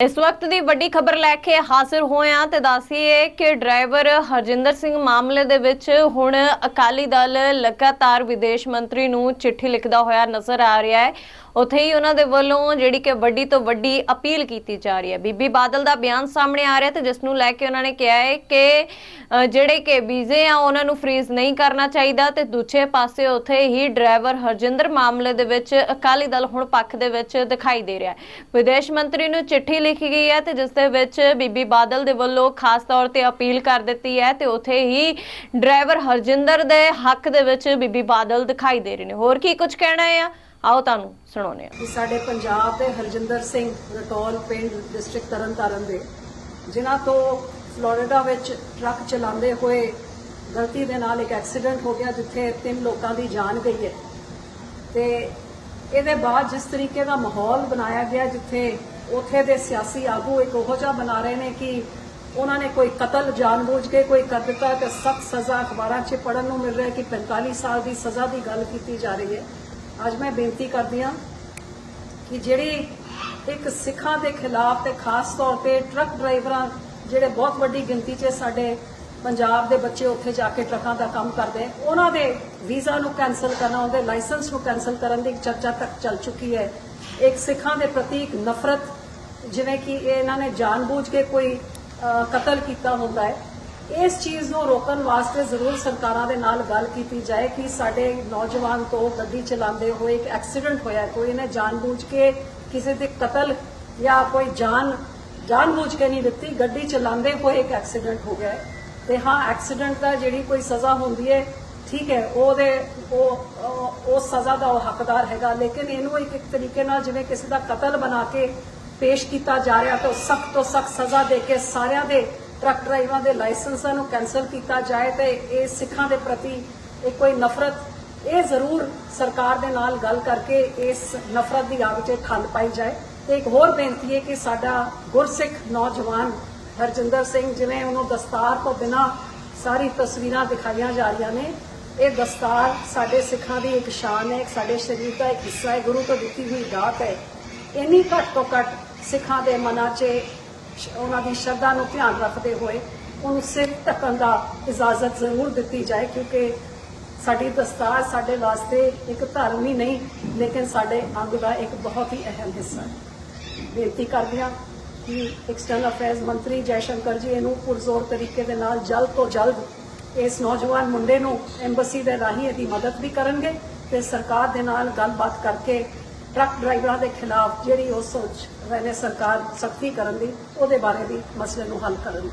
ਇਸ ਵਕਤ ਦੀ ਵੱਡੀ ਖਬਰ ਲੈ ਕੇ ਹਾਜ਼ਰ ਹੋਏ ਹਾਂ ਤੇ ਦੱਸੀਏ ਕਿ ਡਰਾਈਵਰ ਹਰਜਿੰਦਰ ਸਿੰਘ ਮਾਮਲੇ ਦੇ ਵਿੱਚ ਹੁਣ ਅਕਾਲੀ ਦਲ ਲਗਾਤਾਰ ਵਿਦੇਸ਼ ਮੰਤਰੀ ਨੂੰ ਚਿੱਠੀ ਲਿਖਦਾ ਹੋਇਆ ਨਜ਼ਰ ਆ ਰਿਹਾ ਹੈ। ਉੱਥੇ ਹੀ ਉਹਨਾਂ ਦੇ ਵੱਲੋਂ ਜਿਹੜੀ ਕਿ ਵੱਡੀ ਤੋਂ ਵੱਡੀ ਅਪੀਲ ਕੀਤੀ ਜਾ ਰਹੀ ਹੈ। ਬੀਬੀ ਬਾਦਲ ਦਾ ਬਿਆਨ ਸਾਹਮਣੇ ਆ ਰਿਹਾ ਤੇ ਜਿਸ ਨੂੰ ਲੈ ਕੇ ਉਹਨਾਂ ਨੇ ਕਿਹਾ ਹੈ ਕਿ ਜਿਹੜੇ ਕਿ ਵੀਜ਼ੇ ਆ, ਉਹਨਾਂ ਨੂੰ ਫ੍ਰੀਜ਼ ਨਹੀਂ ਕਰਨਾ ਚਾਹੀਦਾ ਤੇ ਦੂਜੇ ਪਾਸੇ ਉੱਥੇ ਹੀ ਡਰਾਈਵਰ ਹਰਜਿੰਦਰ ਮਾਮਲੇ ਦੇ ਵਿੱਚ ਅਕਾਲੀ ਦਲ ਹੁਣ ਪੱਖ ਦੇ ਵਿੱਚ ਦਿਖਾਈ ਦੇ ਰਿਹਾ ਹੈ। ਵਿਦੇਸ਼ ਮੰਤਰੀ ਨੂੰ ਚਿੱਠੀ ਲਿਖੀ ਗਈ ਹੈ ਤੇ ਜਿਸ ਦੇ ਵਿੱਚ ਬੀਬੀ ਬਾਦਲ ਦੇ ਵੱਲੋਂ ਖਾਸ ਤੌਰ ਤੇ ਅਪੀਲ ਕਰ ਦਿੱਤੀ ਹੈ ਤੇ ਉੱਥੇ ਹੀ ਡਰਾਈਵਰ ਹਰਜਿੰਦਰ ਦੇ ਹੱਕ ਦੇ ਵਿੱਚ ਬੀਬੀ ਬਾਦਲ ਦਿਖਾਈ ਦੇ ਰਹੇ ਨੇ। ਹੋਰ ਕੀ ਕੁਝ ਕਹਿਣਾ ਹੈ? ਆ ਆਓ ਤੁਹਾਨੂੰ ਸੁਣਾਉਂਦੇ ਹਾਂ। ਸਾਡੇ ਪੰਜਾਬ ਦੇ ਹਰਜਿੰਦਰ ਸਿੰਘ ਰਟੌਲ ਪਿੰਡ ਡਿਸਟ੍ਰਿਕਟ ਤਰਨਤਾਰਨ ਦੇ। ਜਿਨ੍ਹਾਂ ਤੋਂ ਫਲੋਰੀਡਾ ਵਿੱਚ ਟਰੱਕ ਚਲਾਉਂਦੇ ਹੋਏ ਗਲਤੀ ਦੇ ਨਾਲ ਇੱਕ ਐਕਸੀਡੈਂਟ ਹੋ ਗਿਆ ਜਿੱਥੇ ਤਿੰਨ ਲੋਕਾਂ ਦੀ ਜਾਨ ਗਈ ਹੈ। ਤੇ ਇਹਦੇ ਬਾਅਦ ਜਿਸ ਤਰੀਕੇ ਦਾ ਮਾਹੌਲ ਬਣਾਇਆ ਗਿਆ ਜਿੱਥੇ ਉਥੇ ਦੇ ਸਿਆਸੀ ਆਗੂ ਇੱਕ ਉਹੋ ਜਿਹਾ ਬਣਾ ਰਹੇ ਨੇ ਕਿ ਉਹਨਾਂ ਨੇ ਕੋਈ ਕਤਲ ਜਾਣਬੁੱਝ ਕੇ ਕੋਈ ਕਰ ਦਿੱਤਾ ਤੇ ਸਖਤ ਸਜ਼ਾ ਅਖਬਾਰਾਂ 'ਚ ਪੜਨ ਨੂੰ ਮਿਲ ਰਿਹਾ ਕਿ 45 ਸਾਲ ਦੀ ਸਜ਼ਾ ਦੀ ਗੱਲ ਕੀਤੀ ਜਾ ਰਹੀ ਹੈ। ਅੱਜ ਮੈਂ ਬੇਨਤੀ ਕਰਦੀ ਹਾਂ ਕਿ ਜਿਹੜੀ ਇੱਕ ਸਿੱਖਾਂ ਦੇ ਖਿਲਾਫ ਤੇ ਖਾਸ ਤੌਰ ਤੇ ਟਰੱਕ ਡਰਾਈਵਰਾਂ ਜਿਹੜੇ ਬਹੁਤ ਵੱਡੀ ਗਿਣਤੀ 'ਚ ਸਾਡੇ ਪੰਜਾਬ ਦੇ ਬੱਚੇ ਉੱਥੇ ਜਾ ਕੇ ਟਰੱਕਾਂ ਦਾ ਕੰਮ ਕਰਦੇ, ਉਹਨਾਂ ਦੇ ਵੀਜ਼ਾ ਨੂੰ ਕੈਨਸਲ ਕਰਨਾ, ਉਹਦੇ ਲਾਇਸੈਂਸ ਨੂੰ ਕੈਨਸਲ ਕਰਨ ਦੀ ਇੱਕ ਚਰਚਾ ਤੱਕ ਚੱਲ ਚੁੱਕੀ ਹੈ। ਇੱਕ ਸਿੱਖਾਂ ਦੇ ਪ੍ਰਤੀ ਇੱਕ ਨਫ਼ਰਤ, ਜਿਵੇਂ ਕਿ ਇਹਨਾਂ ਨੇ ਜਾਣਬੁੱਝ ਕੇ ਕੋਈ ਕਤਲ ਕੀਤਾ ਹੁੰਦਾ ਹੈ। ਇਸ ਚੀਜ਼ ਨੂੰ ਰੋਕਣ ਵਾਸਤੇ ਜ਼ਰੂਰ ਸਰਕਾਰਾਂ ਦੇ ਨਾਲ ਗੱਲ ਕੀਤੀ ਜਾਏ ਕਿ ਸਾਡੇ ਨੌਜਵਾਨ ਤੋਂ ਗੱਡੀ ਚਲਾਉਂਦੇ ਹੋਏ ਇੱਕ ਐਕਸੀਡੈਂਟ ਹੋਇਆ ਕੋਈ ਨੇ ਜਾਣਬੁੱਝ ਕੇ ਕਿਸੇ ਦੇ ਕਤਲ ਜਾਂ ਕੋਈ ਜਾਨ, ਜਾਣਬੁੱਝ ਕੇ ਨਹੀਂ ਦਿੱਤੀ, ਗੱਡੀ ਚਲਾਉਂਦੇ ਹੋਏ ਇੱਕ ਐਕਸੀਡੈਂਟ ਹੋ ਗਿਆ ਤੇ ਹਾਂ, ਐਕਸੀਡੈਂਟ ਦਾ ਜਿਹੜੀ ਕੋਈ ਸਜ਼ਾ ਹੁੰਦੀ ਹੈ, ਠੀਕ ਹੈ, ਉਹਦੇ, ਉਹ, ਉਹ- ਉਸ ਸਜ਼ਾ ਦਾ ਉਹ ਹੱਕਦਾਰ ਹੈਗਾ, ਲੇਕਿਨ ਇਹਨੂੰ ਇੱਕ ਇੱਕ ਤਰੀਕੇ ਨਾਲ ਜਿਵੇਂ ਕਿਸੇ ਦਾ ਕਤਲ ਬਣਾ ਕੇ ਪੇਸ਼ ਕੀਤਾ ਜਾ ਰਿਹਾ ਤਾਂ ਸਖਤ ਤੋਂ ਸਖਤ ਸਜ਼ਾ ਦੇ ਕੇ ਸਾਰਿਆਂ ਦੇ ਟਰੱਕ ਡਰਾਈਵਰਾਂ ਦੇ ਲਾਇਸੈਂਸਾਂ ਨੂੰ ਕੈਨਸਲ ਕੀਤਾ ਜਾਏ ਤੇ ਇਹ ਸਿੱਖਾਂ ਦੇ ਪ੍ਰਤੀ ਇਹ ਕੋਈ ਨਫ਼ਰਤ, ਇਹ ਜ਼ਰੂਰ ਸਰਕਾਰ ਦੇ ਨਾਲ ਗੱਲ ਕਰਕੇ ਇਸ ਨਫ਼ਰਤ ਦੀ ਆਗ 'ਚ ਖੰਡ ਪਾਈ ਜਾਏ। ਤੇ ਇੱਕ ਹੋਰ ਬੇਨਤੀ ਹੈ ਕਿ ਸਾਡਾ ਗੁਰਸਿੱਖ ਨੌਜਵਾਨ ਹਰਜਿੰਦਰ ਸਿੰਘ, ਜਿਵੇਂ ਉਹਨੂੰ ਦਸਤਾਰ ਤੋਂ ਬਿਨਾ ਸਾਰੀ ਤਸਵੀਰਾਂ ਦਿਖਾਈਆਂ ਜਾ ਰਹੀਆਂ ਨੇ, ਇਹ ਦਸਤਾਰ ਸਾਡੇ ਸਿੱਖਾਂ ਦੀ ਇੱਕ ਸ਼ਾਨ ਹੈ, ਸਾਡੇ ਸਰੀਰ ਦਾ ਇੱਕ ਹਿੱਸਾ ਹੈ, ਗੁਰੂ ਤੋਂ ਦਿੱਤੀ ਹੋਈ ਦਾਤ ਹੈ। ਇੰਨੀ ਘੱਟ ਤੋਂ ਘੱਟ ਸਿੱਖਾਂ ਦੇ ਮਨਾਂ 'ਚ ਉਹਨਾਂ ਦੀ ਸ਼ਰਧਾ ਨੂੰ ਧਿਆਨ ਰੱਖਦੇ ਹੋਏ ਉਹਨੂੰ ਸਿਰ ਢੱਕਣ ਦਾ ਇਜਾਜ਼ਤ ਜ਼ਰੂਰ ਦਿੱਤੀ ਜਾਏ, ਕਿਉਂਕਿ ਸਾਡੀ ਦਸਤਾਰ ਸਾਡੇ ਵਾਸਤੇ ਇੱਕ ਧਰਮ ਹੀ ਨਹੀਂ, ਲੇਕਿਨ ਸਾਡੇ ਅੰਗ ਦਾ ਇੱਕ ਬਹੁਤ ਹੀ ਅਹਿਮ ਹਿੱਸਾ ਹੈ। ਬੇਨਤੀ ਕਰਦੇ ਹਾਂ ਕਿ ਐਕਸਟਰਨਲ ਅਫੇਅਰਸ ਮੰਤਰੀ ਜੈਸ਼ੰਕਰ ਜੀ ਇਹਨੂੰ ਪੁਰਜ਼ੋਰ ਤਰੀਕੇ ਦੇ ਨਾਲ ਜਲਦ ਤੋਂ ਜਲਦ ਇਸ ਨੌਜਵਾਨ ਮੁੰਡੇ ਨੂੰ ਐਮਬੈਸੀ ਦੇ ਰਾਹੀਂ ਇਹਦੀ ਮਦਦ ਵੀ ਕਰਨਗੇ ਤੇ ਸਰਕਾਰ ਦੇ ਨਾਲ ਗੱਲਬਾਤ ਕਰਕੇ ਟਰੱਕ ਡਰਾਈਵਰਾਂ ਦੇ ਖਿਲਾਫ ਜਿਹੜੀ ਉਹ ਸੋਚ ਰਹੇ ਨੇ ਸਰਕਾਰ ਸਖਤੀ ਕਰਨ ਦੀ, ਉਹਦੇ ਬਾਰੇ ਵੀ ਮਸਲੇ ਨੂੰ ਹੱਲ ਕਰਨ ਦੀ।